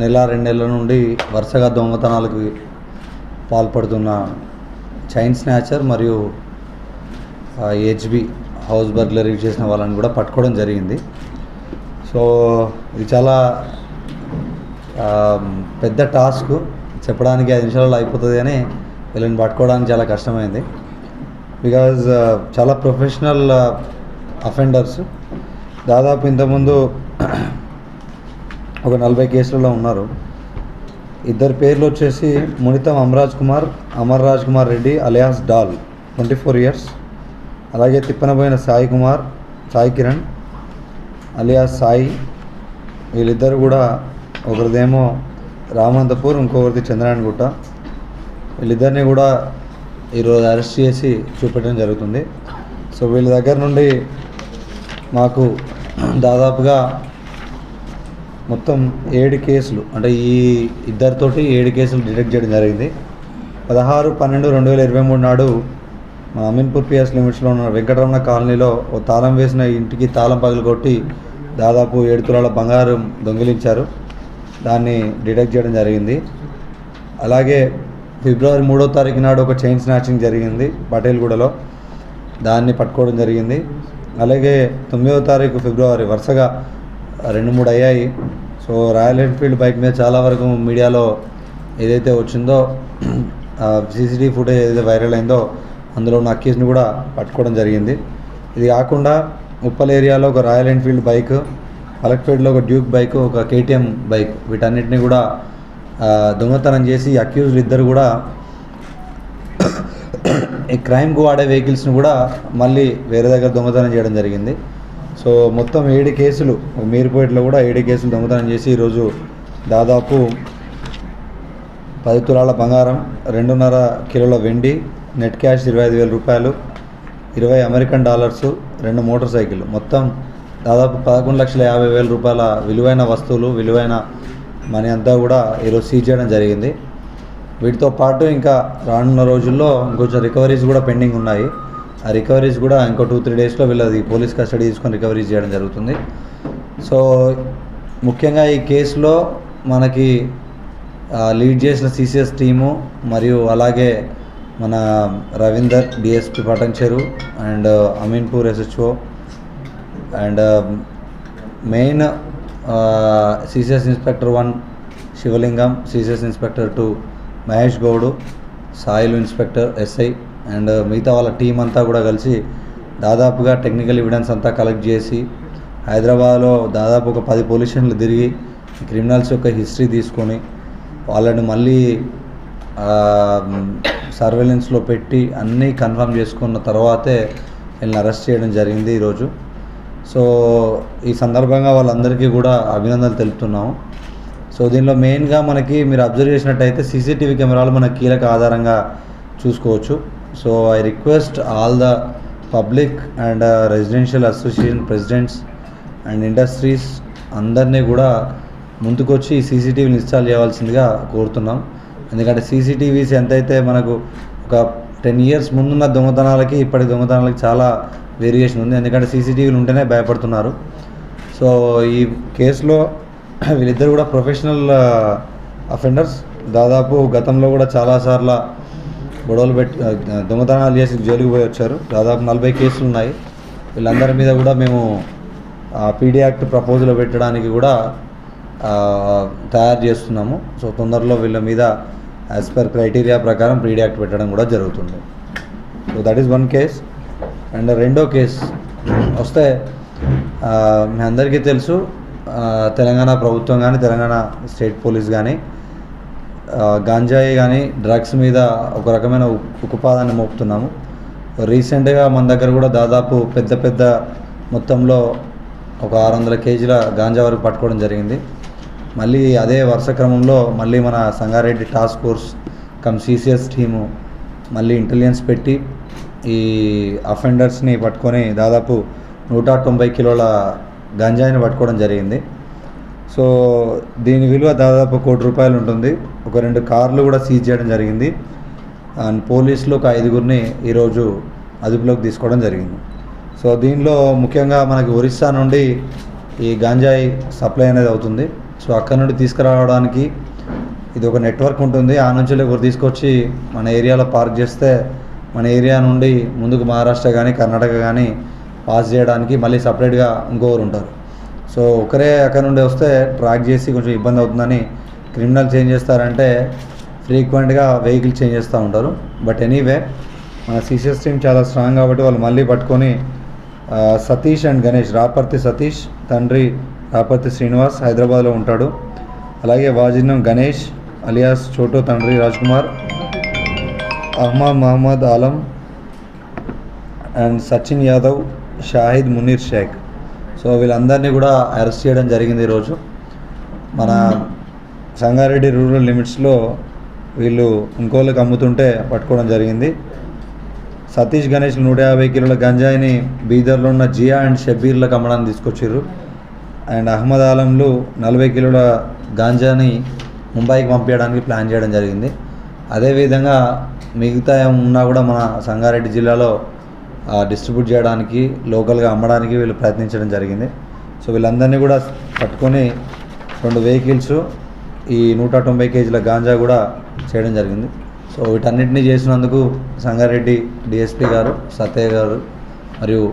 నెల రెండు నెలల నుండి వరుసగా దొంగతనాలకు పాల్పడుతున్న చైన్ స్నాచర్ మరియు హెచ్బి హౌస్ బర్గ్లరీ చేసిన వాళ్ళని కూడా పట్టుకోవడం జరిగింది. సో ఇది చాలా పెద్ద టాస్క్. చెప్పడానికి ఐదు నిమిషాలలో అయిపోతుంది కానీ వీళ్ళని పట్టుకోవడానికి చాలా కష్టమైంది. బికాజ్ చాలా ప్రొఫెషనల్ అఫెండర్స్. దాదాపు ఇంతకుముందు ఒక నలభై కేసులలో ఉన్నారు. ఇద్దరు పేర్లు వచ్చేసి మునితం అమరాజ్ కుమార్ అమర్ రాజ్ కుమార్ రెడ్డి అలియాస్ డాల్ ట్వంటీ ఫోర్ ఇయర్స్. అలాగే తిప్పనబోయిన సాయి కుమార్ సాయి కిరణ్. అలియా సాయి వీళ్ళిద్దరు కూడా ఒకరిదేమో రామంతపూర్ ఇంకొకరిది చంద్రాయణగుట్ట వీళ్ళిద్దరిని కూడా ఈరోజు అరెస్ట్ చేసి చూపెట్టడం జరుగుతుంది. సో వీళ్ళ దగ్గర నుండి మాకు దాదాపుగా మొత్తం ఏడు కేసులు అంటే ఈ ఇద్దరితోటి ఏడు కేసులు డిటెక్ట్ చేయడం జరిగింది. పదహారు పన్నెండు రెండు వేల ఇరవై మూడు నాడు మా అమీన్పూర్ పిఎస్ లిమిట్స్లో ఉన్న వెంకటరమణ కాలనీలో ఓ తాళం వేసిన ఇంటికి తాళం పగలు కొట్టి దాదాపు ఏడు తులాల బంగారం దొంగిలించారు. దాన్ని డిటెక్ట్ చేయడం జరిగింది. అలాగే ఫిబ్రవరి మూడో తారీఖు నాడు ఒక చైన్ స్నాచింగ్ జరిగింది పటేల్గూడలో. దాన్ని పట్టుకోవడం జరిగింది. అలాగే తొమ్మిదో తారీఖు ఫిబ్రవరి వరుసగా రెండు మూడు అయ్యాయి. సో రాయల్ ఎన్ఫీల్డ్ బైక్ మీద చాలా వరకు మీడియాలో ఏదైతే వచ్చిందో సీసీటీవీ ఫుటేజ్ ఏదైతే వైరల్ అయిందో అందులో ఉన్న అక్కీస్ని కూడా పట్టుకోవడం జరిగింది. ఇది కాకుండా ఉప్పల్ ఏరియాలో ఒక రాయల్ ఎన్ఫీల్డ్ బైక్ అలక్పేటలో ఒక డ్యూక్ బైక్ ఒక కేటీఎం బైక్. వీటన్నిటిని కూడా దొంగతనం చేసి అక్యూజ్డ్ ఇద్దరు కూడా ఈ క్రైమ్కు వాడే వెహికల్స్ని కూడా మళ్ళీ వేరే దగ్గర దొంగతనం చేయడం జరిగింది. సో మొత్తం ఏడు కేసులు మీరుపేటలో కూడా ఏడు కేసులు దొంగతనం చేసి ఈరోజు దాదాపు పది తులాల బంగారం రెండున్నర కిలోల వెండి నెట్ క్యాష్ ఇరవై ఐదు వేల రూపాయలు ఇరవై అమెరికన్ డాలర్స్ రెండు మోటార్ సైకిల్ మొత్తం దాదాపు పదకొండు లక్షల యాభై వేల రూపాయల విలువైన వస్తువులు విలువైన మనీ అంతా కూడా ఈరోజు సీజ్ చేయడం జరిగింది. వీటితో పాటు ఇంకా రానున్న రోజుల్లో ఇంకొంచెం రికవరీస్ కూడా పెండింగ్ ఉన్నాయి. ఆ రికవరీస్ కూడా ఇంకో టూ త్రీ డేస్లో వీళ్ళది పోలీస్ కస్టడీ తీసుకొని రికవరీ చేయడం జరుగుతుంది. సో ముఖ్యంగా ఈ కేసులో మనకి లీడ్ చేసిన సిసిఎస్ టీము మరియు అలాగే మన Ravinder DSP Patancheru and uh, Ameenpur SHO and um, main uh, CCS inspector one Shivalingam CCS inspector two Mahesh Goud soil inspector SI and uh, మిగతా వాళ్ళ టీం అంతా కూడా కలిసి దాదాపుగా టెక్నికల్ ఎవిడెన్స్ అంతా కలెక్ట్ చేసి హైదరాబాద్లో దాదాపు ఒక పది పొల్యూషన్లు తిరిగి క్రిమినల్స్ యొక్క హిస్టరీ తీసుకొని వాళ్ళని మళ్ళీ సర్వేలెన్స్లో పెట్టి అన్నీ కన్ఫర్మ్ చేసుకున్న తర్వాతే వీళ్ళని అరెస్ట్ చేయడం జరిగింది ఈరోజు. సో ఈ సందర్భంగా వాళ్ళందరికీ కూడా అభినందనలు తెలుపుతున్నాము. సో దీనిలో మెయిన్గా మనకి మీరు అబ్జర్వ్ చేసినట్టయితే సీసీటీవీ కెమెరాలు మన కీలక ఆధారంగా చూసుకోవచ్చు. So I request all the public and residential association presidents and industries అందరినీ కూడా ముందుకొచ్చి సీసీటీవీని ఇన్స్టాల్ చేయవలసిందిగా కోరుతున్నాం. ఎందుకంటే సీసీటీవీస్ ఎంతైతే మనకు ఒక టెన్ ఇయర్స్ ముందున్న దొంగతనాలకి ఇప్పటి దొంగతనాలకి చాలా వేరియేషన్ ఉంది. ఎందుకంటే సీసీటీవీలు ఉంటేనే భయపడుతున్నారు. సో ఈ కేసులో వీళ్ళిద్దరు కూడా ప్రొఫెషనల్ అఫెండర్స్. దాదాపు గతంలో కూడా చాలాసార్లు గొడవలు పెట్టి దొంగతనాలు చేసి జైలుకు పోయి వచ్చారు. దాదాపు నలభై కేసులు ఉన్నాయి. వీళ్ళందరి మీద కూడా మేము పీడీ యాక్ట్ ప్రపోజల్ పెట్టడానికి కూడా తయారు చేస్తున్నాము. సో తొందరలో వీళ్ళ మీద యాజ్ పర్ క్రైటీరియా ప్రకారం పీడీ యాక్ట్ పెట్టడం కూడా జరుగుతుంది. So that is one case and రెండో కేస్ వస్తే మీ అందరికీ తెలుసు తెలంగాణ ప్రభుత్వం కానీ తెలంగాణ స్టేట్ పోలీస్ కానీ గాంజాయి కానీ డ్రగ్స్ మీద ఒక రకమైన ఉ- ఉక్కుపాదాన్ని మోపుతున్నాము. రీసెంట్గా మన దగ్గర కూడా దాదాపు పెద్ద పెద్ద మొత్తంలో ఒక ఆరు వందల కేజీల గాంజా వరకు పట్టుకోవడం జరిగింది. మళ్ళీ అదే వరుస క్రమంలో మళ్ళీ మన Sangareddy task force cum CCS team మళ్ళీ ఇంటెలిజెన్స్ పెట్టి ఈ అఫెండర్స్ని పట్టుకొని దాదాపు నూట తొంభై కిలోల గంజాయిని పట్టుకోవడం జరిగింది. సో దీని విలువ దాదాపు కోటి రూపాయలు ఉంటుంది. ఒక రెండు కార్లు కూడా సీజ్ చేయడం జరిగింది. అండ్ పోలీసులు ఒక ఐదుగురిని ఈరోజు అదుపులోకి తీసుకోవడం జరిగింది. సో దీనిలో ముఖ్యంగా మనకి ఒరిస్సా నుండి ఈ గాంజాయి సప్లై అనేది అవుతుంది. సో అక్కడ నుండి తీసుకురావడానికి ఇది ఒక నెట్వర్క్ ఉంటుంది. ఆ నుంచి ఒకరు తీసుకొచ్చి మన ఏరియాలో పార్క్ చేస్తే మన ఏరియా నుండి ముందుకు మహారాష్ట్ర కానీ కర్ణాటక కానీ పాస్ చేయడానికి మళ్ళీ సపరేట్గా ఇంకోరు ఉంటారు. సో ఒకరే అక్కడ నుండి వస్తే ట్రాక్ చేసి కొంచెం ఇబ్బంది అవుతుందని క్రిమినల్ చేంజ్ చేస్తారంటే ఫ్రీక్వెంట్గా వెహికల్ చేంజ్ చేస్తూ ఉంటారు. బట్ ఎనీవే మన సీసీఎస్ టీమ్ చాలా స్ట్రాంగ్ కాబట్టి వాళ్ళు మళ్ళీ పట్టుకొని సతీష్ అండ్ గణేష్ రాపర్తి సతీష్ తండ్రి రాపతి శ్రీనివాస్ హైదరాబాద్లో ఉంటాడు. అలాగే వాజినం గణేష్ అలియాస్ చోటో తండ్రి రాజ్ కుమార్ అహ్మద్ మహమ్మద్ ఆలం అండ్ సచిన్ యాదవ్ షాహిద్ మునీర్ షేక్. సో వీళ్ళందరినీ కూడా అరెస్ట్ చేయడం జరిగింది ఈరోజు. మన సంగారెడ్డి రూరల్ లిమిట్స్లో వీళ్ళు ఇంకోళ్ళకి అమ్ముతుంటే పట్టుకోవడం జరిగింది. సతీష్ గణేష్ నూట యాభై కిలోల గంజాయిని బీదర్లో ఉన్న జియా అండ్ షబీర్లకు అమ్మడానికి తీసుకొచ్చారు అండ్ అహ్మద్ ఆలంలు నలభై కిలోల గాంజాని ముంబైకి పంపించడానికి ప్లాన్ చేయడం జరిగింది. అదేవిధంగా మిగతా ఉన్నా కూడా మన సంగారెడ్డి జిల్లాలో డిస్ట్రిబ్యూట్ చేయడానికి లోకల్గా అమ్మడానికి వీళ్ళు ప్రయత్నించడం జరిగింది. సో వీళ్ళందరినీ కూడా పట్టుకొని రెండు వెహికల్స్ ఈ నూట తొంభై కేజీల గాంజా కూడా చేయడం జరిగింది. సో వీటన్నిటిని చేసినందుకు సంగారెడ్డి డిఎస్పీ గారు సత్య గారు మరియు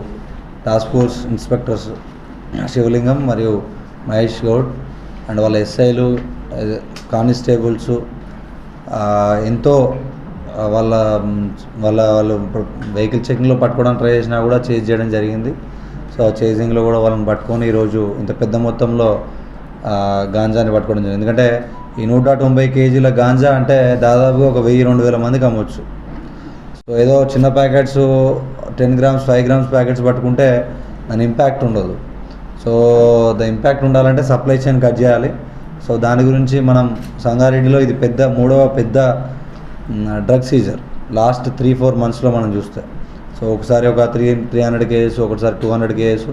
టాస్క్ ఫోర్స్ ఇన్స్పెక్టర్స్ శివలింగం మరియు మహేష్ గౌడ్ అండ్ వాళ్ళ ఎస్ఐలు కానిస్టేబుల్స్ ఎంతో వాళ్ళ వాళ్ళ వాళ్ళు వెహికల్ చెకింగ్లో పట్టుకోవడానికి ట్రై చేసినా కూడా చేజ్ చేయడం జరిగింది. సో చేజింగ్లో కూడా వాళ్ళని పట్టుకొని ఈరోజు ఇంత పెద్ద మొత్తంలో గాంజాని పట్టుకోవడం జరిగింది. ఎందుకంటే ఈ నూట తొంభై కేజీల గాంజా అంటే దాదాపుగా ఒక వెయ్యి రెండు వేల మందికి అమ్మొచ్చు. సో ఏదో చిన్న packets ten grams five grams packets పట్టుకుంటే దాని ఇంపాక్ట్ ఉండదు. సో ద ఇంపాక్ట్ ఉండాలంటే సప్లై చైన్ కట్ చేయాలి. సో దాని గురించి మనం సంగారెడ్డిలో ఇది పెద్ద మూడవ పెద్ద drug seizure. Last three four మంత్స్లో మనం చూస్తే. సో ఒకసారి ఒక త్రీ త్రీ హండ్రెడ్ కేజెస్ ఒకసారి టూ హండ్రెడ్ కేజెస్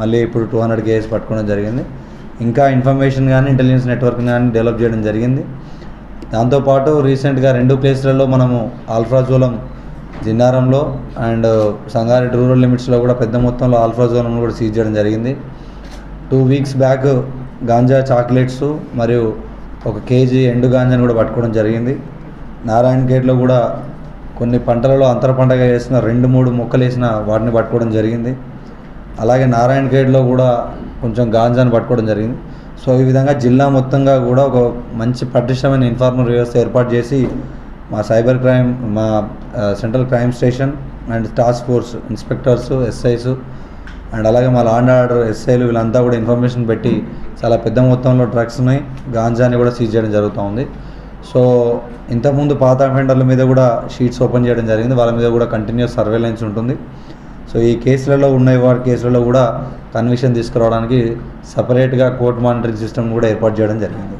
మళ్ళీ ఇప్పుడు టూ హండ్రెడ్ కేజెస్ పట్టుకోవడం జరిగింది. ఇంకా ఇన్ఫర్మేషన్ కానీ ఇంటెలిజెన్స్ నెట్వర్క్ కానీ డెవలప్ చేయడం జరిగింది. దాంతోపాటు రీసెంట్గా రెండు ప్లేస్లలో మనము ఆల్ఫ్రాజోలం జిన్నారంలో అండ్ సంగారెడ్డి రూరల్ లిమిట్స్లో కూడా పెద్ద మొత్తంలో ఆల్ఫ్రాజోలం కూడా సీజ్ చేయడం జరిగింది. Two weeks back ganja chocolates మరియు ఒక కేజీ ఎండు గాంజాని కూడా పట్టుకోవడం జరిగింది. నారాయణ గేట్లో కూడా కొన్ని పంటలలో అంతర పంటగా వేసిన రెండు మూడు మొక్కలు వేసిన వాటిని పట్టుకోవడం జరిగింది. అలాగే నారాయణ గేట్లో కూడా కొంచెం గాంజాని పట్టుకోవడం జరిగింది. సో ఈ విధంగా జిల్లా మొత్తంగా కూడా ఒక మంచి పటిష్టమైన ఇన్ఫార్మర్ వ్యవస్థ ఏర్పాటు చేసి మా సైబర్ క్రైమ్ మా central crime station and task force inspectors SIs and అలాగే మా లాండ్ ఆర్డర్ ఎస్ఐలు వీళ్ళంతా కూడా ఇన్ఫర్మేషన్ పెట్టి చాలా పెద్ద మొత్తంలో డ్రగ్స్ని గాంజాని కూడా సీజ్ చేయడం జరుగుతూ ఉంది. సో ఇంతకుముందు పాత అఫెండర్ల మీద కూడా షీట్స్ ఓపెన్ చేయడం జరిగింది. వాళ్ళ మీద కూడా కంటిన్యూస్ సర్వేలెన్స్ ఉంటుంది. సో ఈ కేసులలో ఉన్న వారి కేసులలో కూడా కన్విషన్ తీసుకురావడానికి సపరేట్గా కోర్ట్ మానిటరింగ్ సిస్టమ్ కూడా ఏర్పాటు చేయడం జరిగింది.